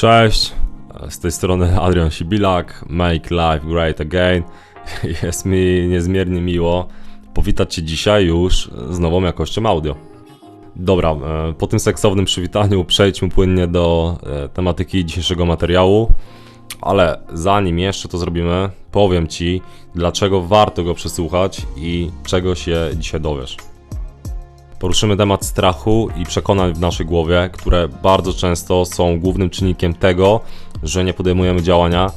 Cześć, z tej strony Adrian Sibilak, Make Life Great Again. Jest mi niezmiernie miło powitać Cię dzisiaj już z nową jakością audio. Dobra, e, po tym seksownym przywitaniu przejdźmy płynnie do e, tematyki dzisiejszego materiału. Ale zanim jeszcze to zrobimy, powiem Ci, dlaczego warto go przesłuchać i czego się dzisiaj dowiesz. Poruszymy temat strachu i przekonań w naszej głowie, które bardzo często są głównym czynnikiem tego, że nie podejmujemy działania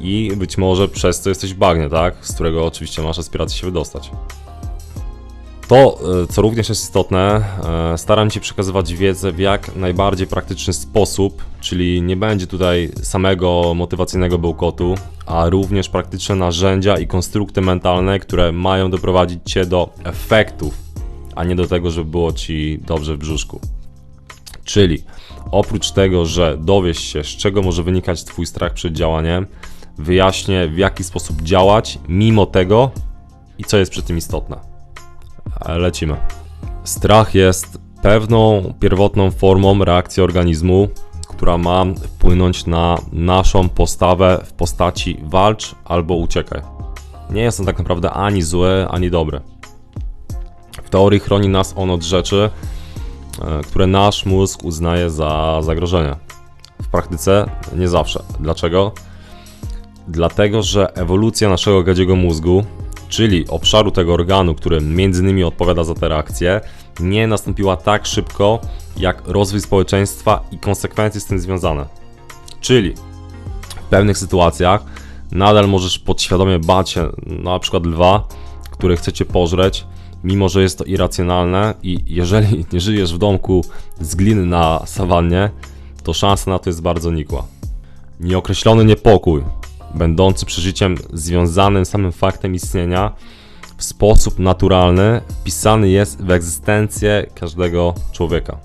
i być może przez to jesteś w bagnie, tak? Z którego oczywiście masz aspirację się wydostać. To, e, co również jest istotne, e, staram się przekazywać wiedzę w jak najbardziej praktyczny sposób, czyli nie będzie tutaj samego motywacyjnego bełkotu, a również praktyczne narzędzia i konstrukty mentalne, które mają doprowadzić Cię do efektów, a nie do tego, żeby było Ci dobrze w brzuszku. Czyli oprócz tego, że dowiesz się, z czego może wynikać Twój strach przed działaniem, wyjaśnię w jaki sposób działać mimo tego i co jest przy tym istotne. Lecimy. Strach jest pewną pierwotną formą reakcji organizmu, która ma wpłynąć na naszą postawę w postaci walcz albo uciekaj. Nie jest on tak naprawdę ani zły, ani dobry. W teorii chroni nas on od rzeczy, e, które nasz mózg uznaje za zagrożenie. W praktyce nie zawsze. Dlaczego? Dlatego, że ewolucja naszego gadziego mózgu, czyli obszaru tego organu, który między innymi odpowiada za te reakcje, nie nastąpiła tak szybko jak rozwój społeczeństwa i konsekwencje z tym związane. Czyli w pewnych sytuacjach nadal możesz podświadomie bać się na przykład lwa, który chce cię pożreć, mimo że jest to irracjonalne i jeżeli nie żyjesz w domku z gliny na sawannie, to szansa na to jest bardzo nikła. Nieokreślony niepokój, będący przeżyciem związanym z samym faktem istnienia, w sposób naturalny wpisany jest w egzystencję każdego człowieka.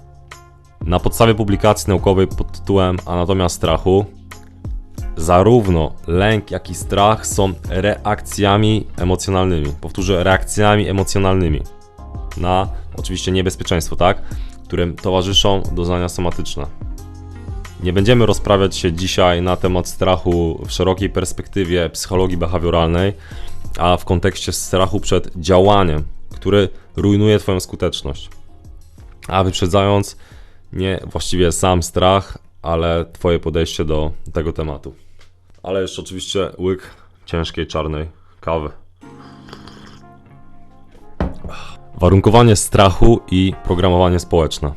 Na podstawie publikacji naukowej pod tytułem Anatomia strachu, zarówno lęk, jak i strach są reakcjami emocjonalnymi. Powtórzę, reakcjami emocjonalnymi na oczywiście niebezpieczeństwo, tak? Którym towarzyszą doznania somatyczne. Nie będziemy rozprawiać się dzisiaj na temat strachu w szerokiej perspektywie psychologii behawioralnej, a w kontekście strachu przed działaniem, który rujnuje Twoją skuteczność. A wyprzedzając, nie właściwie sam strach, ale Twoje podejście do tego tematu. Ale jeszcze oczywiście łyk ciężkiej czarnej kawy. Warunkowanie strachu i programowanie społeczne.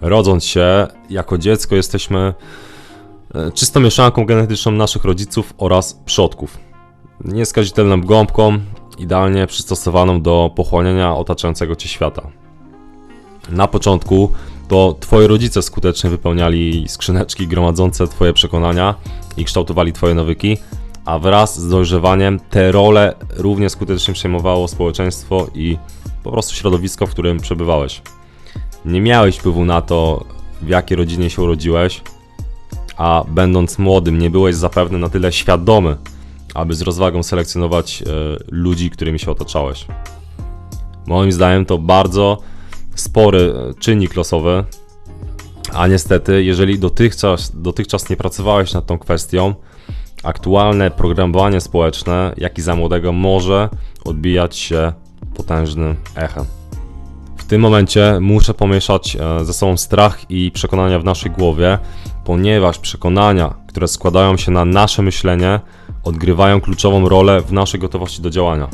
Rodząc się jako dziecko, jesteśmy e, czystą mieszanką genetyczną naszych rodziców oraz przodków. Nieskazitelną gąbką, idealnie przystosowaną do pochłaniania otaczającego cię świata. Na początku to twoi rodzice skutecznie wypełniali skrzyneczki gromadzące twoje przekonania i kształtowali twoje nawyki, a wraz z dojrzewaniem te role równie skutecznie przejmowało społeczeństwo i po prostu środowisko, w którym przebywałeś. Nie miałeś wpływu na to, w jakiej rodzinie się urodziłeś, a będąc młodym nie byłeś zapewne na tyle świadomy, aby z rozwagą selekcjonować e, ludzi, którymi się otaczałeś. Moim zdaniem to bardzo spory e, czynnik losowy, a niestety, jeżeli dotychczas, dotychczas nie pracowałeś nad tą kwestią, aktualne programowanie społeczne, jak i za młodego, może odbijać się potężnym echem. W tym momencie muszę pomieszać e, ze sobą strach i przekonania w naszej głowie, ponieważ przekonania, które składają się na nasze myślenie, odgrywają kluczową rolę w naszej gotowości do działania.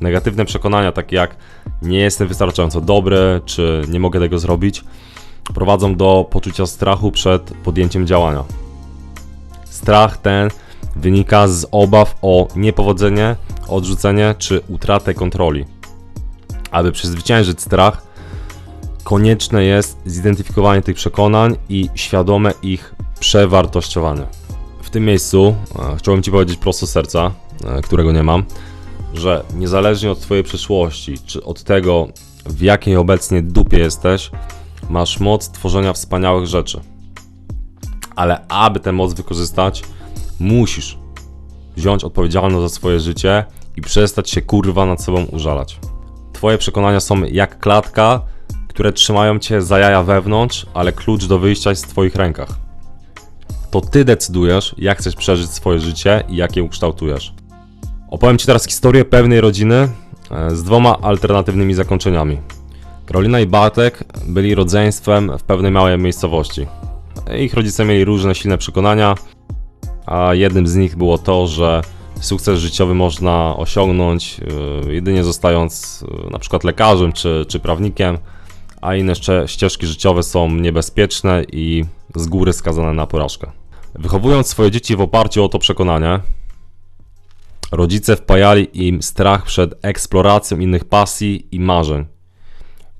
Negatywne przekonania, takie jak nie jestem wystarczająco dobry, czy nie mogę tego zrobić, prowadzą do poczucia strachu przed podjęciem działania. Strach ten wynika z obaw o niepowodzenie, odrzucenie czy utratę kontroli. Aby przezwyciężyć strach, konieczne jest zidentyfikowanie tych przekonań i świadome ich przewartościowanie. W tym miejscu e, chciałbym Ci powiedzieć prosto z serca, e, którego nie mam, że niezależnie od Twojej przeszłości, czy od tego, w jakiej obecnie dupie jesteś, masz moc tworzenia wspaniałych rzeczy. Ale aby tę moc wykorzystać, musisz wziąć odpowiedzialność za swoje życie i przestać się kurwa nad sobą użalać. Twoje przekonania są jak klatka, które trzymają cię za jaja wewnątrz, ale klucz do wyjścia jest w Twoich rękach. To ty decydujesz, jak chcesz przeżyć swoje życie i jak je ukształtujesz. Opowiem Ci teraz historię pewnej rodziny e, z dwoma alternatywnymi zakończeniami. Karolina i Bartek byli rodzeństwem w pewnej małej miejscowości. Ich rodzice mieli różne silne przekonania, a jednym z nich było to, że sukces życiowy można osiągnąć yy, jedynie zostając yy, na przykład lekarzem czy, czy prawnikiem, a inne ścieżki życiowe są niebezpieczne i z góry skazane na porażkę. Wychowując swoje dzieci w oparciu o to przekonanie, rodzice wpajali im strach przed eksploracją innych pasji i marzeń.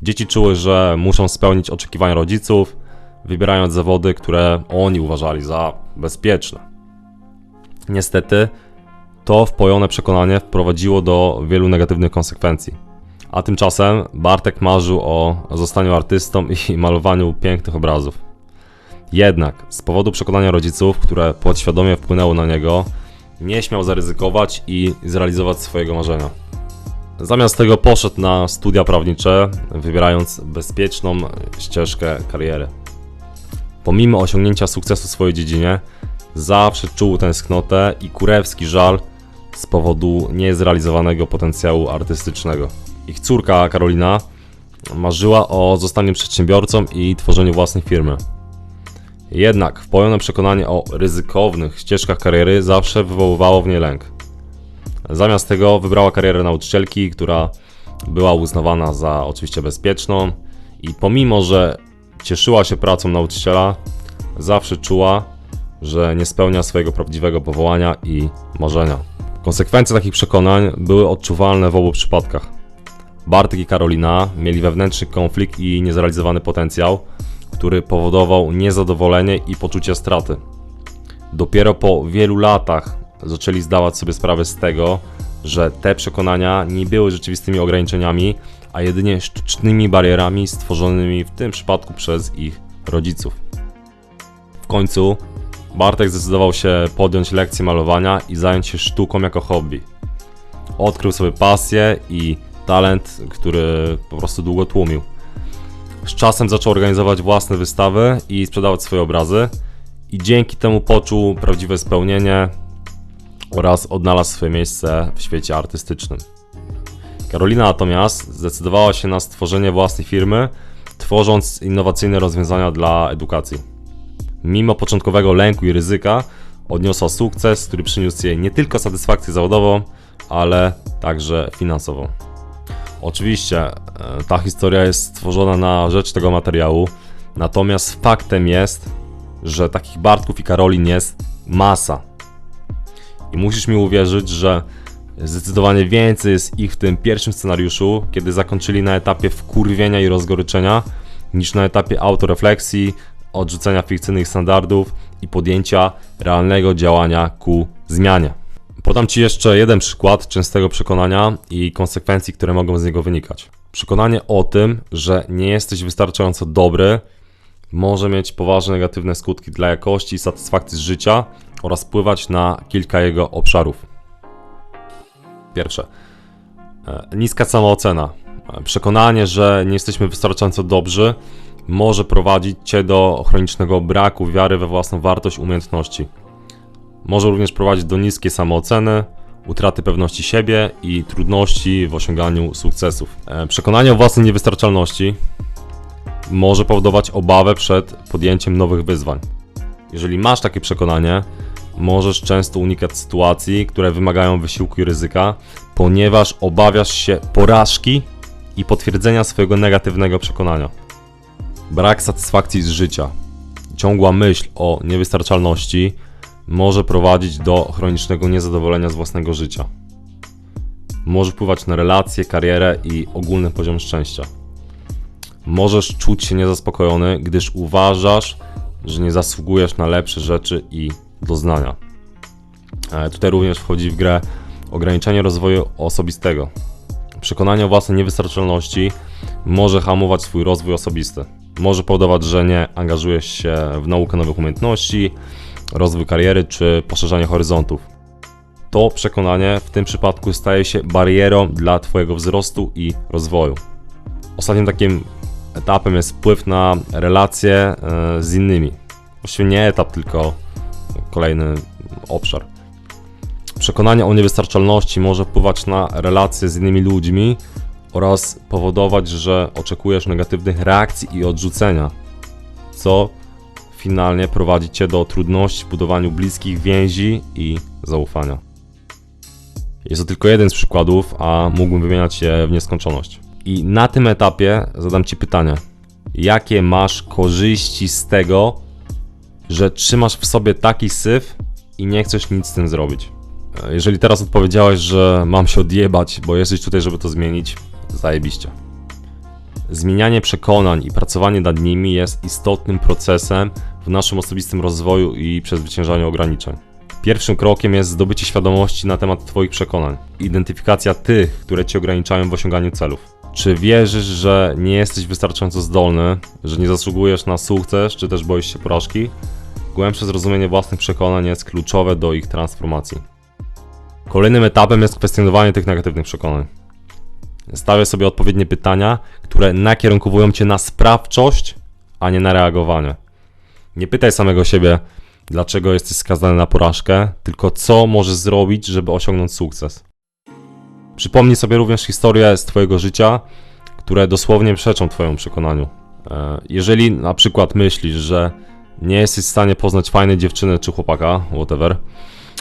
Dzieci czuły, że muszą spełnić oczekiwania rodziców, wybierając zawody, które oni uważali za bezpieczne. Niestety, to wpojone przekonanie wprowadziło do wielu negatywnych konsekwencji. A tymczasem Bartek marzył o zostaniu artystą i malowaniu pięknych obrazów. Jednak z powodu przekonania rodziców, które podświadomie wpłynęło na niego, nie śmiał zaryzykować i zrealizować swojego marzenia. Zamiast tego poszedł na studia prawnicze, wybierając bezpieczną ścieżkę kariery. Pomimo osiągnięcia sukcesu w swojej dziedzinie, zawsze czuł tęsknotę i kurewski żal z powodu niezrealizowanego potencjału artystycznego. Ich córka Karolina marzyła o zostaniu przedsiębiorcą i tworzeniu własnej firmy. Jednak wpojone przekonanie o ryzykownych ścieżkach kariery zawsze wywoływało w niej lęk. Zamiast tego wybrała karierę nauczycielki, która była uznawana za oczywiście bezpieczną i pomimo, że cieszyła się pracą nauczyciela, zawsze czuła, że nie spełnia swojego prawdziwego powołania i marzenia. Konsekwencje takich przekonań były odczuwalne w obu przypadkach. Bartek i Karolina mieli wewnętrzny konflikt i niezrealizowany potencjał, który powodował niezadowolenie i poczucie straty. Dopiero po wielu latach zaczęli zdawać sobie sprawę z tego, że te przekonania nie były rzeczywistymi ograniczeniami, a jedynie sztucznymi barierami stworzonymi w tym przypadku przez ich rodziców. W końcu Bartek zdecydował się podjąć lekcję malowania i zająć się sztuką jako hobby. Odkrył sobie pasję i talent, który po prostu długo tłumił. Z czasem zaczął organizować własne wystawy i sprzedawać swoje obrazy, i dzięki temu poczuł prawdziwe spełnienie oraz odnalazł swoje miejsce w świecie artystycznym. Karolina natomiast zdecydowała się na stworzenie własnej firmy, tworząc innowacyjne rozwiązania dla edukacji. Mimo początkowego lęku i ryzyka, odniosła sukces, który przyniósł jej nie tylko satysfakcję zawodową, ale także finansową. Oczywiście e, ta historia jest stworzona na rzecz tego materiału, natomiast faktem jest, że takich Bartków i Karolin jest masa. I musisz mi uwierzyć, że zdecydowanie więcej jest ich w tym pierwszym scenariuszu, kiedy zakończyli na etapie wkurwienia i rozgoryczenia, niż na etapie autorefleksji, odrzucenia fikcyjnych standardów i podjęcia realnego działania ku zmianie. Podam Ci jeszcze jeden przykład częstego przekonania i konsekwencji, które mogą z niego wynikać. Przekonanie o tym, że nie jesteś wystarczająco dobry, może mieć poważne negatywne skutki dla jakości i satysfakcji z życia oraz wpływać na kilka jego obszarów. Pierwsze, e, niska samoocena. E, Przekonanie, że nie jesteśmy wystarczająco dobrzy, może prowadzić Cię do chronicznego braku wiary we własną wartość umiejętności. Może również prowadzić do niskiej samooceny, utraty pewności siebie i trudności w osiąganiu sukcesów. E, Przekonanie o własnej niewystarczalności może powodować obawę przed podjęciem nowych wyzwań. Jeżeli masz takie przekonanie, możesz często unikać sytuacji, które wymagają wysiłku i ryzyka, ponieważ obawiasz się porażki i potwierdzenia swojego negatywnego przekonania. Brak satysfakcji z życia, ciągła myśl o niewystarczalności może prowadzić do chronicznego niezadowolenia z własnego życia. Może wpływać na relacje, karierę i ogólny poziom szczęścia. Możesz czuć się niezaspokojony, gdyż uważasz, że nie zasługujesz na lepsze rzeczy i doznania. E, Tutaj również wchodzi w grę ograniczenie rozwoju osobistego. Przekonanie o własnej niewystarczalności może hamować swój rozwój osobisty. Może powodować, że nie angażujesz się w naukę nowych umiejętności, rozwój kariery czy poszerzanie horyzontów. To przekonanie w tym przypadku staje się barierą dla Twojego wzrostu i rozwoju. Ostatnim takim etapem jest wpływ na relacje e, z innymi. Właściwie nie etap, tylko kolejny obszar. Przekonanie o niewystarczalności może wpływać na relacje z innymi ludźmi oraz powodować, że oczekujesz negatywnych reakcji i odrzucenia, co finalnie prowadzi cię do trudności w budowaniu bliskich więzi i zaufania. Jest to tylko jeden z przykładów, a mógłbym wymieniać je w nieskończoność. I na tym etapie zadam Ci pytanie: jakie masz korzyści z tego, że trzymasz w sobie taki syf i nie chcesz nic z tym zrobić? Jeżeli teraz odpowiedziałeś, że mam się odjebać, bo jesteś tutaj, żeby to zmienić, zajebiście. Zmienianie przekonań i pracowanie nad nimi jest istotnym procesem w naszym osobistym rozwoju i przezwyciężaniu ograniczeń. Pierwszym krokiem jest zdobycie świadomości na temat Twoich przekonań, identyfikacja tych, które Cię ograniczają w osiąganiu celów. Czy wierzysz, że nie jesteś wystarczająco zdolny, że nie zasługujesz na sukces, czy też boisz się porażki? Głębsze zrozumienie własnych przekonań jest kluczowe do ich transformacji. Kolejnym etapem jest kwestionowanie tych negatywnych przekonań. Stawiaj sobie odpowiednie pytania, które nakierunkowują cię na sprawczość, a nie na reagowanie. Nie pytaj samego siebie, dlaczego jesteś skazany na porażkę, tylko co możesz zrobić, żeby osiągnąć sukces. Przypomnij sobie również historie z Twojego życia, które dosłownie przeczą Twojemu przekonaniu. E, Jeżeli na przykład myślisz, że nie jesteś w stanie poznać fajnej dziewczyny czy chłopaka, whatever,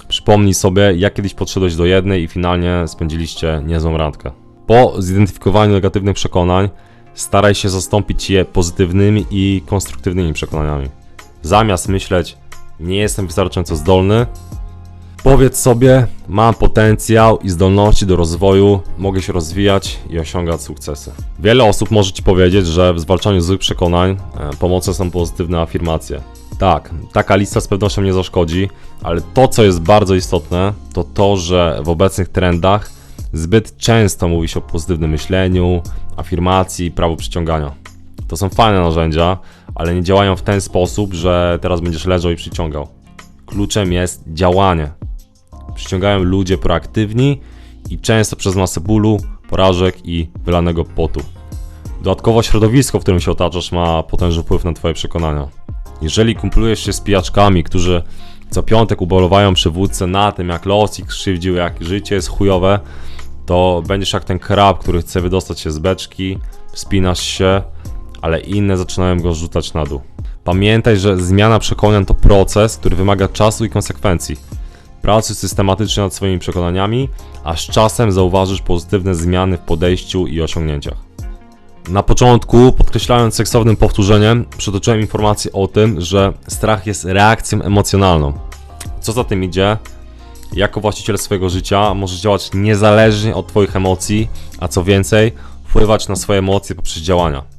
przypomnij sobie, jak kiedyś podszedłeś do jednej i finalnie spędziliście niezłą randkę. Po zidentyfikowaniu negatywnych przekonań, staraj się zastąpić je pozytywnymi i konstruktywnymi przekonaniami. Zamiast myśleć, nie jestem wystarczająco zdolny, powiedz sobie, mam potencjał i zdolności do rozwoju, mogę się rozwijać i osiągać sukcesy. Wiele osób może Ci powiedzieć, że w zwalczaniu złych przekonań e, pomocne są pozytywne afirmacje. Tak, taka lista z pewnością nie zaszkodzi, ale to, co jest bardzo istotne, to to, że w obecnych trendach zbyt często mówi się o pozytywnym myśleniu, afirmacji, prawu przyciągania. To są fajne narzędzia, ale nie działają w ten sposób, że teraz będziesz leżał i przyciągał. Kluczem jest działanie. Przyciągają ludzie proaktywni i często przez masę bólu, porażek i wylanego potu. Dodatkowo środowisko, w którym się otaczasz, ma potężny wpływ na Twoje przekonania. Jeżeli kumplujesz się z pijaczkami, którzy co piątek ubolowają przywódcę na tym, jak los ich krzywdził, jak życie jest chujowe, to będziesz jak ten krab, który chce wydostać się z beczki, wspinasz się, ale inne zaczynają go rzucać na dół. Pamiętaj, że zmiana przekonań to proces, który wymaga czasu i konsekwencji. Pracuj systematycznie nad swoimi przekonaniami, a z czasem zauważysz pozytywne zmiany w podejściu i osiągnięciach. Na początku, podkreślając seksownym powtórzeniem, przytoczyłem informację o tym, że strach jest reakcją emocjonalną. Co za tym idzie? Jako właściciel swojego życia możesz działać niezależnie od Twoich emocji, a co więcej, wpływać na swoje emocje poprzez działania.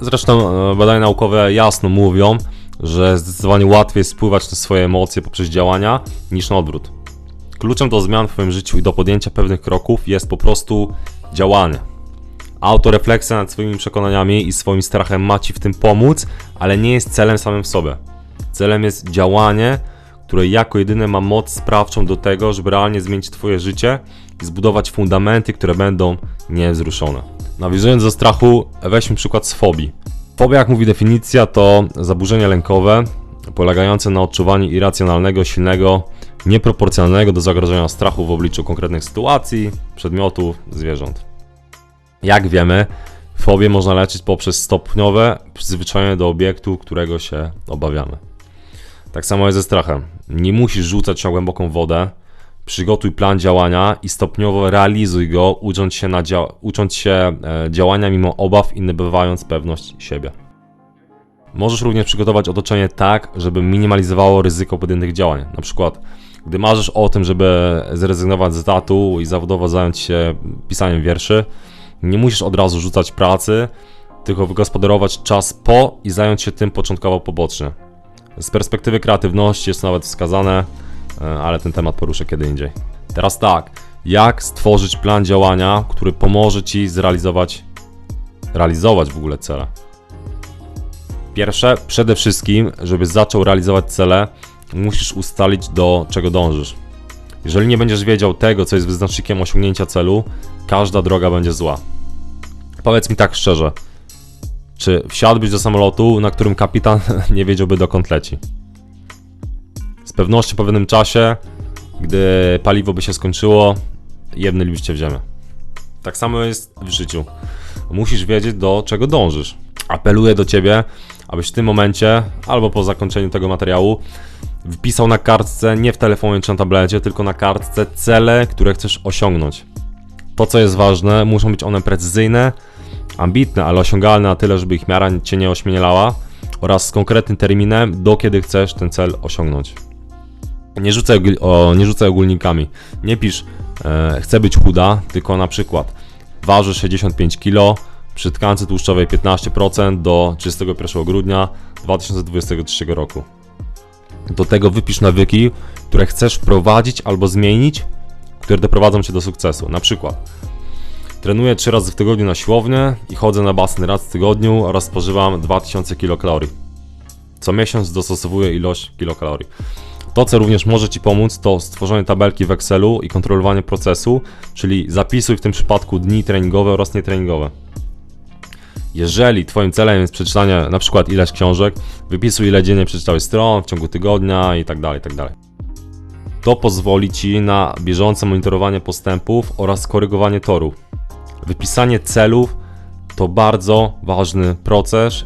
Zresztą e, badania naukowe jasno mówią, że zdecydowanie łatwiej jest wpływać na swoje emocje poprzez działania niż na odwrót. Kluczem do zmian w Twoim życiu i do podjęcia pewnych kroków jest po prostu działanie. Autorefleksja nad swoimi przekonaniami i swoim strachem ma Ci w tym pomóc, ale nie jest celem samym w sobie. Celem jest działanie, które jako jedyne ma moc sprawczą do tego, żeby realnie zmienić Twoje życie i zbudować fundamenty, które będą niewzruszone. Nawiązując do strachu, weźmy przykład z fobii. Fobia, jak mówi definicja, to zaburzenie lękowe polegające na odczuwaniu irracjonalnego, silnego, nieproporcjonalnego do zagrożenia strachu w obliczu konkretnych sytuacji, przedmiotów, zwierząt. Jak wiemy, fobię można leczyć poprzez stopniowe przyzwyczajenie do obiektu, którego się obawiamy. Tak samo jest ze strachem. Nie musisz rzucać się głęboką wodę. Przygotuj plan działania i stopniowo realizuj go, ucząc się, na dzia- ucząc się e, działania mimo obaw i nabywając pewność siebie. Możesz również przygotować otoczenie tak, żeby minimalizowało ryzyko podjętych działań. Na przykład, gdy marzysz o tym, żeby zrezygnować z etatu i zawodowo zająć się pisaniem wierszy, nie musisz od razu rzucać pracy, tylko wygospodarować czas po i zająć się tym początkowo pobocznie. Z perspektywy kreatywności jest nawet wskazane, ale ten temat poruszę kiedy indziej. Teraz tak, jak stworzyć plan działania, który pomoże Ci zrealizować, realizować w ogóle cele? Pierwsze, przede wszystkim, żebyś zaczął realizować cele, musisz ustalić do czego dążysz. Jeżeli nie będziesz wiedział tego, co jest wyznacznikiem osiągnięcia celu, każda droga będzie zła. Powiedz mi tak szczerze, czy wsiadłbyś do samolotu, na którym kapitan nie wiedziałby dokąd leci? Z pewnością po pewnym czasie, gdy paliwo by się skończyło, jebnęlibyście w ziemię. Tak samo jest w życiu. Musisz wiedzieć, do czego dążysz. Apeluję do ciebie, abyś w tym momencie, albo po zakończeniu tego materiału, wpisał na kartce, nie w telefonie czy na tablecie, tylko na kartce cele, które chcesz osiągnąć. To, co jest ważne, muszą być one precyzyjne, ambitne, ale osiągalne na tyle, żeby ich miara cię nie ośmielała oraz z konkretnym terminem, do kiedy chcesz ten cel osiągnąć. Nie rzucaj, o, nie rzucaj ogólnikami. Nie pisz, e, chcę być chuda, tylko na przykład waży 65 kg, przy tkance tłuszczowej 15% do 31 grudnia 2023 roku. Do tego wypisz nawyki, które chcesz wprowadzić albo zmienić, które doprowadzą cię do sukcesu. Na przykład trenuję 3 razy w tygodniu na siłownię i chodzę na basen raz w tygodniu oraz spożywam 2000 kilokalorii. Co miesiąc dostosowuję ilość kilokalorii. To, co również może Ci pomóc, to stworzenie tabelki w Excelu i kontrolowanie procesu, czyli zapisuj w tym przypadku dni treningowe oraz nietreningowe. Jeżeli Twoim celem jest przeczytanie na przykład ileś książek, wypisuj ile dziennie przeczytałeś stron w ciągu tygodnia i tak dalej, i tak. To pozwoli Ci na bieżące monitorowanie postępów oraz korygowanie toru. Wypisanie celów to bardzo ważny proces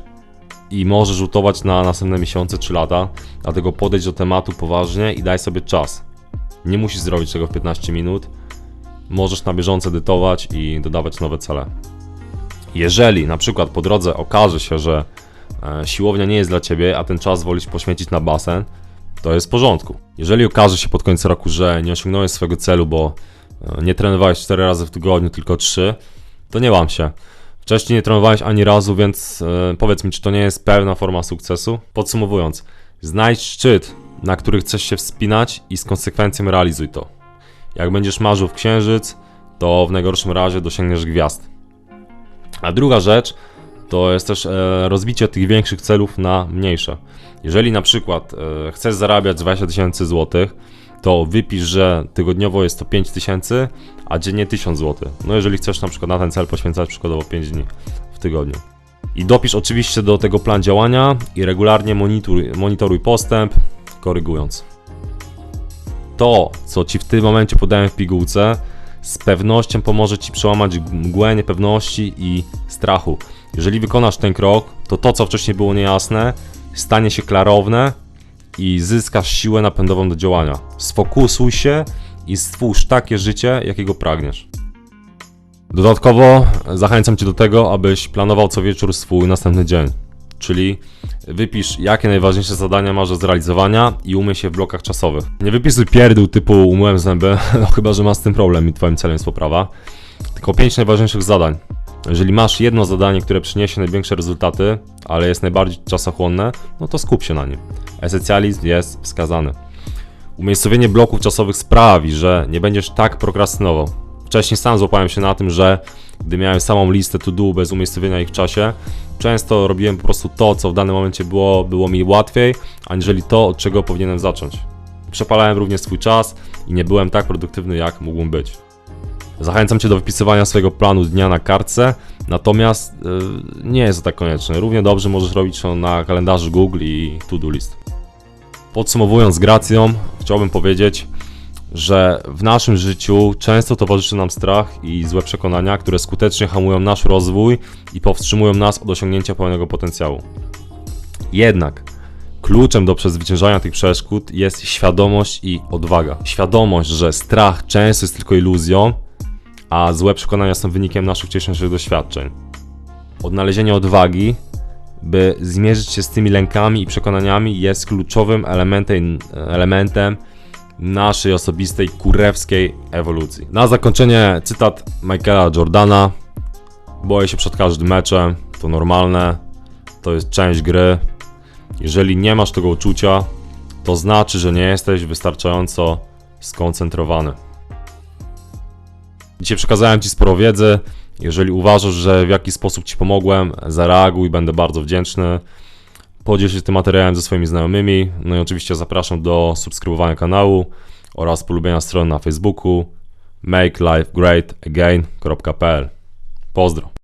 i może rzutować na następne miesiące czy lata, dlatego podejdź do tematu poważnie i daj sobie czas. Nie musisz zrobić tego w 15 minut, możesz na bieżąco edytować i dodawać nowe cele. Jeżeli na przykład po drodze okaże się, że e, siłownia nie jest dla Ciebie, a ten czas wolisz poświęcić na basen, to jest w porządku. Jeżeli okaże się pod koniec roku, że nie osiągnąłeś swojego celu, bo e, nie trenowałeś 4 razy w tygodniu, tylko 3, to nie łam się. Wcześniej nie trenowałeś ani razu, więc e, powiedz mi, czy to nie jest pełna forma sukcesu? Podsumowując, znajdź szczyt, na który chcesz się wspinać i z konsekwencją realizuj to. Jak będziesz marzył w księżyc, to w najgorszym razie dosięgniesz gwiazd. A druga rzecz to jest też e, rozbicie tych większych celów na mniejsze. Jeżeli na przykład e, chcesz zarabiać 20 tysięcy złotych, to wypisz, że tygodniowo jest to 5 tysięcy, a dziennie 1000 zł. No jeżeli chcesz na przykład na ten cel poświęcać przykładowo 5 dni w tygodniu. I dopisz oczywiście do tego plan działania i regularnie monitoruj, monitoruj postęp, korygując. To, co Ci w tym momencie podałem w pigułce, z pewnością pomoże Ci przełamać mgłę niepewności i strachu. Jeżeli wykonasz ten krok, to to, co wcześniej było niejasne, stanie się klarowne i zyskasz siłę napędową do działania. Sfokusuj się i stwórz takie życie, jakiego pragniesz. Dodatkowo zachęcam Cię do tego, abyś planował co wieczór swój następny dzień. Czyli wypisz, jakie najważniejsze zadania masz do zrealizowania i umyj się w blokach czasowych. Nie wypisuj pierdół typu umyłem zęby, no chyba, że masz z tym problem i Twoim celem jest poprawa. Tylko 5 najważniejszych zadań. Jeżeli masz jedno zadanie, które przyniesie największe rezultaty, ale jest najbardziej czasochłonne, no to skup się na nim. Esencjalizm jest wskazany. Umiejscowienie bloków czasowych sprawi, że nie będziesz tak prokrastynował. Wcześniej sam złapałem się na tym, że gdy miałem samą listę to do bez umiejscowienia ich w czasie, często robiłem po prostu to, co w danym momencie było, było mi łatwiej, aniżeli to, od czego powinienem zacząć. Przepalałem również swój czas i nie byłem tak produktywny, jak mógłbym być. Zachęcam Cię do wypisywania swojego planu dnia na kartce, natomiast yy, nie jest to tak konieczne. Równie dobrze możesz robić to na kalendarzu Google i to-do list. Podsumowując gracją, chciałbym powiedzieć, że w naszym życiu często towarzyszy nam strach i złe przekonania, które skutecznie hamują nasz rozwój i powstrzymują nas od osiągnięcia pełnego potencjału. Jednak kluczem do przezwyciężania tych przeszkód jest świadomość i odwaga. Świadomość, że strach często jest tylko iluzją, a złe przekonania są wynikiem naszych wcześniejszych doświadczeń. Odnalezienie odwagi, by zmierzyć się z tymi lękami i przekonaniami, jest kluczowym elementem, elementem naszej osobistej kurewskiej ewolucji. Na zakończenie cytat Michaela Jordana. Boję się przed każdym meczem, to normalne, to jest część gry. Jeżeli nie masz tego uczucia, to znaczy, że nie jesteś wystarczająco skoncentrowany. Dzisiaj przekazałem Ci sporo wiedzy. Jeżeli uważasz, że w jakiś sposób Ci pomogłem, zareaguj, będę bardzo wdzięczny. Podziel się tym materiałem ze swoimi znajomymi. No i oczywiście zapraszam do subskrybowania kanału oraz polubienia strony na Facebooku makelifegreatagain.pl Pozdro.